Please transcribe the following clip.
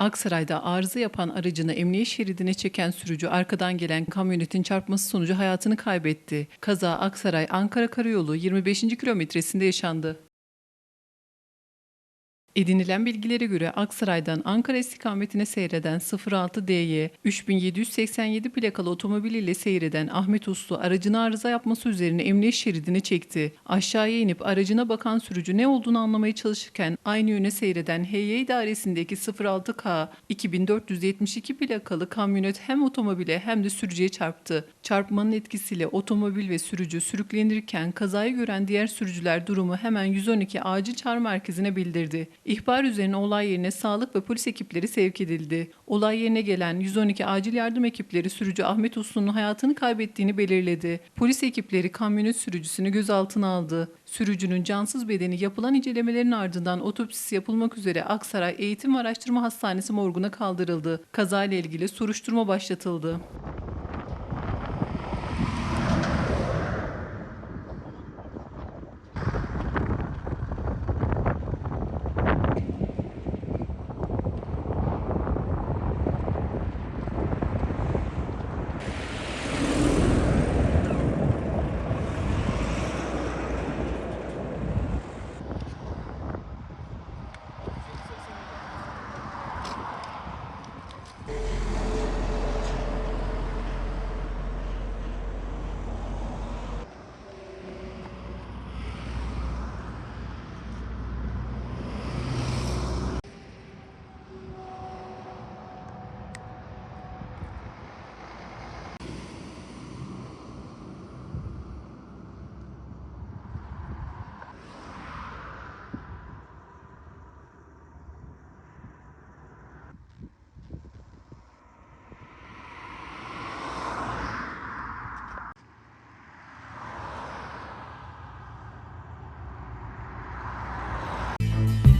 Aksaray'da arıza yapan aracını emniyet şeridine çeken sürücü arkadan gelen kamyonetin çarpması sonucu hayatını kaybetti. Kaza Aksaray Ankara Karayolu 25. kilometresinde yaşandı. Edinilen bilgilere göre Aksaray'dan Ankara istikametine seyreden 06DY 3787 plakalı otomobiliyle seyreden Ahmet Uslu aracını arıza yapması üzerine emniyet şeridine çekti. Aşağıya inip aracına bakan sürücü ne olduğunu anlamaya çalışırken aynı yöne seyreden HY idaresindeki 06K 2472 plakalı kamyonet hem otomobile hem de sürücüye çarptı. Çarpmanın etkisiyle otomobil ve sürücü sürüklenirken kazayı gören diğer sürücüler durumu hemen 112 acil çağrı merkezine bildirdi. İhbar üzerine olay yerine sağlık ve polis ekipleri sevk edildi. Olay yerine gelen 112 acil yardım ekipleri sürücü Ahmet Uslu'nun hayatını kaybettiğini belirledi. Polis ekipleri kamyonet sürücüsünü gözaltına aldı. Sürücünün cansız bedeni yapılan incelemelerin ardından otopsisi yapılmak üzere Aksaray Eğitim Araştırma Hastanesi morguna kaldırıldı. Kazayla ilgili soruşturma başlatıldı. you